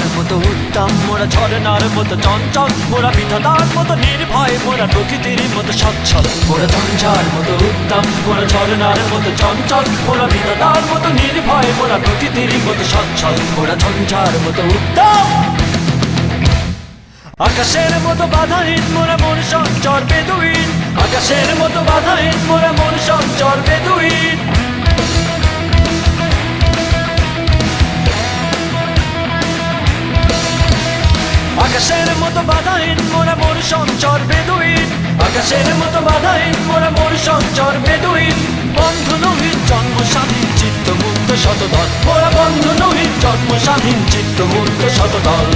মতো উত্তম, মোরা ঝরনার মতো চঞ্চল, মোরা বিধাতার মতো নির্ভয়, মোরা প্রকৃতির মতো সচ্ছল। মোরা ঝঞ্ঝার মতো উত্তম, মোরা ঝরনার মতো চঞ্চল, মোরা বিধাতার মতো নির্ভয়, মোরা প্রকৃতির মতো সচ্ছল। মোরা ঝঞ্ঝার মতো উত্তম। আকাশের মতো বাধাহীন, মোরা মন সঞ্চর বেদুইন আকাশের মতো বাধাহীন, মোরা মোর সঞ্চর বেদুইন। আকাশের মতো বাধাহীন, মোরা মোর সঞ্চর বেদুইন। বন্ধু নহিত জন্ম স্বাধীন চিত্ত মুক্ত শতদল। মোরা বন্ধু নহিত জন্ম স্বাধীন চিত্ত মুক্ত শতদল।